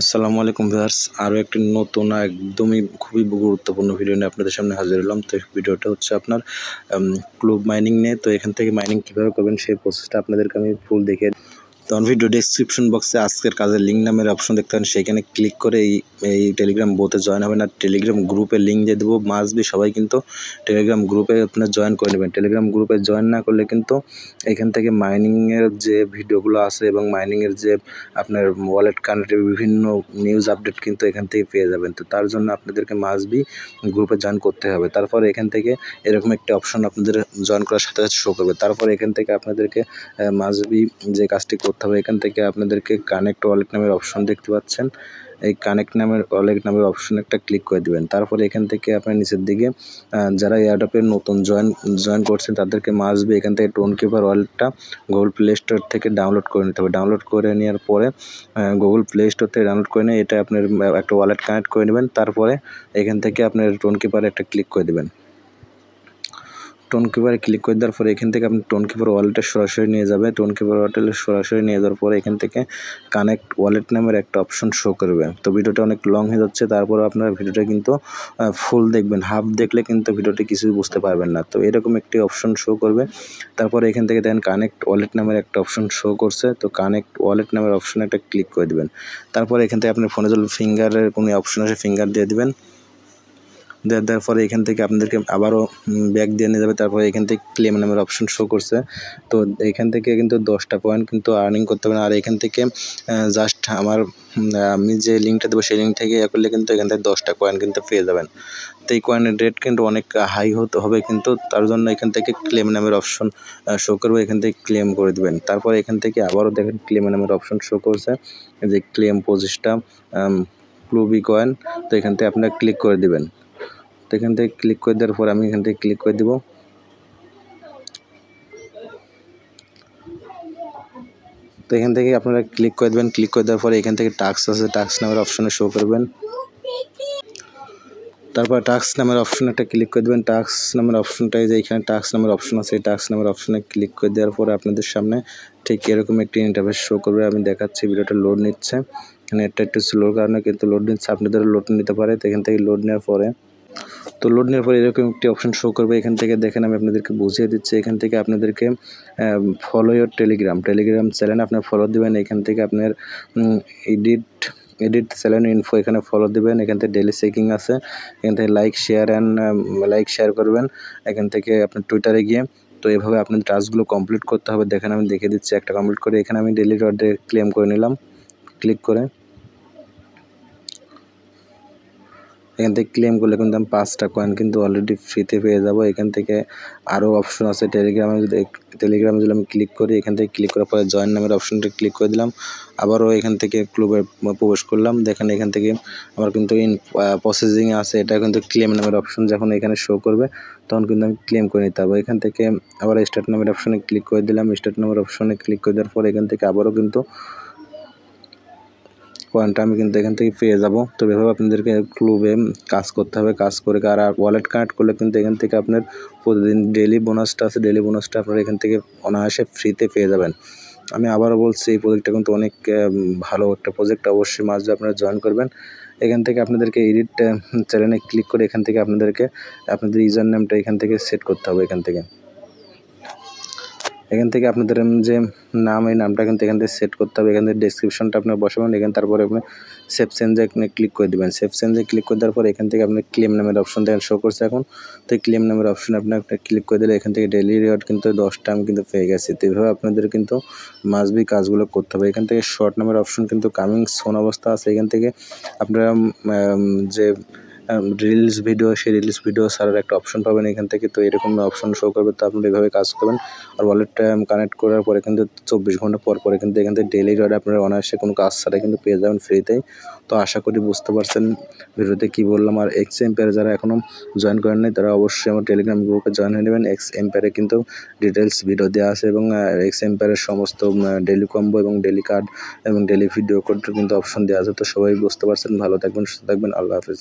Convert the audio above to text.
আসসালামু আলাইকুম ভিউয়ার্স, আরও একটি নতুন একদমই খুবই গুরুত্বপূর্ণ ভিডিও নিয়ে আপনাদের সামনে হাজির হলাম। তো ভিডিওটা হচ্ছে আপনার ক্লোব মাইনিং নিয়ে। তো এখান থেকে মাইনিং কীভাবে করবেন সেই প্রসেসটা আপনাদেরকে আমি ফুল দেখে তখন ভিডিও ডেসক্রিপশন বক্সে আজকের কাজের লিঙ্ক নামের অপশন দেখতে পারেন। সেখানে ক্লিক করে এই এই টেলিগ্রাম বোতে জয়েন হবেন আর টেলিগ্রাম গ্রুপে লিঙ্ক দিয়ে দেবো। মাসবি সবাই কিন্তু টেলিগ্রাম গ্রুপে আপনার জয়েন করে নেবেন। টেলিগ্রাম গ্রুপে জয়েন না করলে কিন্তু এখান থেকে মাইনিংয়ের যে ভিডিওগুলো আছে এবং মাইনিংয়ের যে আপনার ওয়ালেট কানেক্টেড বিভিন্ন নিউজ আপডেট কিন্তু এখান থেকে পেয়ে যাবেন। তো তার জন্য আপনাদেরকে মাসবি গ্রুপে জয়েন করতে হবে। তারপর এখান থেকে এরকম একটা অপশন আপনাদের জয়েন করার সাথে সাথে শো করবে। তারপর এখান থেকে আপনাদেরকে মাসবি যে কাজটি করতে হবে এখান থেকে আপনাদেরকে কানেক্ট ওয়ালেট নামের অপশন দেখতে পাচ্ছেন। এই কানেক্ট নামের ওয়ালেট নামের অপশন একটা ক্লিক করে দেবেন। তারপরে এখান থেকে আপনার নিচের দিকে যারা এয়ারডপের নতুন জয়েন জয়েন করছেন, তাদেরকে মাসবি এখান থেকে টোন কিপার ওয়ালেটটা গুগল প্লে স্টোর থেকে ডাউনলোড করে নিতে হবে। ডাউনলোড করে নেওয়ার পরে গুগল প্লে স্টোর থেকে ডাউনলোড করে নিয়ে এটা আপনার, একটা ওয়ালেট কানেক্ট করে নেবেন। তারপরে এখান থেকে আপনার টোন কিপারে একটা ক্লিক করে দেবেন। টোন কিপারে ক্লিক করে দেওয়ার পরে এখান থেকে আপনি টোন কিপার ওয়ালেটে সরাসরি নিয়ে যাবে টোন কিপার ওয়ালেটে সরাসরি নিয়ে যাওয়ার পরে এখান থেকে কানেক্ট ওয়ালেট নামের একটা অপশন শো করবে। তো ভিডিওটা অনেক লং হয়ে যাচ্ছে তারপরে আপনার ভিডিওটা কিন্তু ফুল দেখবেন। হাফ দেখলে কিন্তু ভিডিওটি কিছুই বুঝতে পারবেন না। তো এরকম একটি অপশন শো করবে। তারপরে এখান থেকে দেখেন কানেক্ট ওয়ালেট নামের একটা অপশন শো করছে। তো কানেক্ট ওয়ালেট নামের অপশনে একটা ক্লিক করে দেবেন। তারপরে এখান থেকে আপনার ফোনে যদি ফিঙ্গারের কোনো অপশন আছে ফিঙ্গার দিয়ে দেবেন। দেওয়ার দেওয়ার পরে এখান থেকে আপনাদেরকে আবারও ব্যাক দিয়ে নিয়ে যাবে। তারপরে এখান থেকে ক্লেম নামের অপশন শো করছে। তো এখান থেকে কিন্তু দশটা পয়েন্ট কিন্তু আর্নিং করতে পারেন আর এখান থেকে জাস্ট আমার আমি যে লিঙ্কটা দেবো সেই লিঙ্ক থেকে ইয়ে করলে কিন্তু এখান থেকে দশটা কয়েন কিন্তু পেয়ে যাবেন। তো এই কয়েনের রেট কিন্তু অনেক হাই হতে হবে কিন্তু তার জন্য এখান থেকে ক্লেম নামের অপশন শো করবে। এখান থেকে ক্লেম করে দেবেন। তারপর এখান থেকে আবারও দেখেন ক্লেম নামের অপশন শো করছে। যে ক্লেম পঁচিশটা ক্লুবি কয়েন তো এখান থেকে আপনারা ক্লিক করে দিবেন। তো এখান থেকে ক্লিক করে দেওয়ার পর আমি এখান থেকে ক্লিক করে দেবো। তো এখান থেকে আপনারা ক্লিক করে দেবেন ক্লিক করে দেওয়ার পরে এখান থেকে টাক্স আছে টাক্স নামের অপশনে শো করবেন। তারপর টাক্স নামের অপশন একটা ক্লিক করে দেবেন। টাক্স নামের অপশনটাই যে এখানে টাক্স নামের অপশন আছে, এই টাক্স নামের অপশনে ক্লিক করে দেওয়ার পরে আপনাদের সামনে ঠিক এরকম একটি ইন্টারভেস শো করবে। আমি দেখাচ্ছি, ভিডিওটা লোড নিচ্ছে। এখানে নেটটা একটু স্লোর কারণে কিন্তু লোড নিচ্ছে। আপনাদের লোড নিতে পারে। তো এখান থেকে লোড নেওয়ার পরে তো লোড নেওয়ার পরে এরকম একটি অপশন শো করবে। এখান থেকে দেখেন আমি আপনাদেরকে বুঝিয়ে দিচ্ছি। এখান থেকে আপনাদেরকে follow your Telegram Telegram channel আপনার ফলো দেবেন। এখান থেকে আপনার এডিট এডিট চ্যানেল ইনফো এখানে ফলো দেবেন। এখান থেকে ডেলি চেকিং আছে। এখান থেকে like share and like share করবেন। এখান থেকে আপনার টুইটারে গিয়ে তো এভাবে আপনার টাস্কগুলো কমপ্লিট করতে হবে। দেখেন আমি দেখে দিচ্ছি। একটা কমপ্লিট করে এখানে আমি ডেলি রডে ক্লেম করে নিলাম। ক্লিক করে এখান থেকে ক্লেম করলে কিন্তু আমি পাঁচটা কয়েন কিন্তু অলরেডি ফ্রিতে পেয়ে যাব। এখান থেকে আরও অপশন আছে টেলিগ্রামে যদি টেলিগ্রামে যদি আমি ক্লিক করি, এখান থেকে ক্লিক করার পরে জয়েন নামের অপশনটা ক্লিক করে দিলাম। আবারও এখান থেকে ক্লুবে প্রবেশ করলাম। দেখেন এখান থেকে আমার কিন্তু ইন প্রসেসিংয়ে আছে। এটা কিন্তু ক্লেম নামের অপশন যখন এখানে শো করবে, তখন কিন্তু আমি ক্লেম করে নিতে পারব। এখান থেকে আবার স্টার্ট নামের অপশনে ক্লিক করে দিলাম। স্টার্ট নামের অপশনে ক্লিক করে দেওয়ার পর এখান থেকে আবারও কিন্তু কয়েনটা আমি কিন্তু এখান থেকে পেয়ে যাব। তো এভাবে আপনাদেরকে ক্লুবে কাজ করতে হবে, কাজ করে আর ওয়ালেট কানেক্ট করলে কিন্তু এখান থেকে আপনার প্রতিদিন ডেলি বোনাসটা আছে ডেলি বোনাসটা আপনারা এখান থেকে অনায়াসে ফ্রিতে পেয়ে যাবেন। আমি আবারও বলছি, এই প্রজেক্টটা কিন্তু অনেক ভালো একটা প্রজেক্ট অবশ্যই মাঝে আপনারা জয়েন করবেন। এখান থেকে আপনাদেরকে এডিট চ্যানেলে ক্লিক করে এখান থেকে আপনাদেরকে, আপনাদের ইউজার নেমটা এখান থেকে সেট করতে হবে এখান থেকে। এখান থেকে আপনাদের যে নাম, এই নামটা কিন্তু এখান থেকে সেট করতে হবে। এখান থেকে ডিসক্রিপশনটা আপনার বসাবেন এখান তারপরে আপনি সেভ চেঞ্জে আপনি ক্লিক করে দেবেন। সেভ চেঞ্জে ক্লিক করে দেওয়ার পর এখান থেকে আপনি ক্লেম নামের অপশন দেখেন শো করছে এখন। তো এই ক্লেম নামের অপশন আপনি আপনি ক্লিক করে দিলে এখান থেকে ডেলি রিওয়ার্ড কিন্তু দশটা আমি কিন্তু পেয়ে গেছি। তো এইভাবে আপনাদের কিন্তু মাসবি কাজগুলো করতে হবে। এখান থেকে শর্ট নামের অপশন কিন্তু কামিং সোন অবস্থা আছে। এখান থেকে আপনারা যে রিলস ভিডিও সেই রিলস ভিডিও সারার একটা অপশন পাবেন এখান থেকে। তো এরকম অপশন শো করবে, তো আপনি এভাবে কাজ করবেন। আর ওয়ালেটটা কানেক্ট করার পরে কিন্তু চব্বিশ ঘণ্টা পর পরে কিন্তু এখান থেকে ডেলি রডে আপনারা অনায়াসে কোনো কাজ ছাড়াই কিন্তু পেয়ে যাবেন ফ্রিতেই তো আশা করি বুঝতে পারছেন ভিডিওতে কী বললাম। আর এক্স এম্পায়ারে যারা এখনও জয়েন করেন নাই, তারা অবশ্যই আমার টেলিগ্রাম গ্রুপে জয়েন হয়ে নেবেন। এক্স এম্পায়ারে কিন্তু ডিটেলস ভিডিও দেওয়া আছে এবং এক্স এম্পায়ারের সমস্ত ডেলি কম্বো এবং ডেলি কার্ড এবং ডেলি ভিডিও কোড কিন্তু অপশন দেওয়া আছে। তো সবাই বুঝতে পারছেন। ভালো থাকবেন, সুস্থ থাকবেন। আল্লাহ হাফিজ।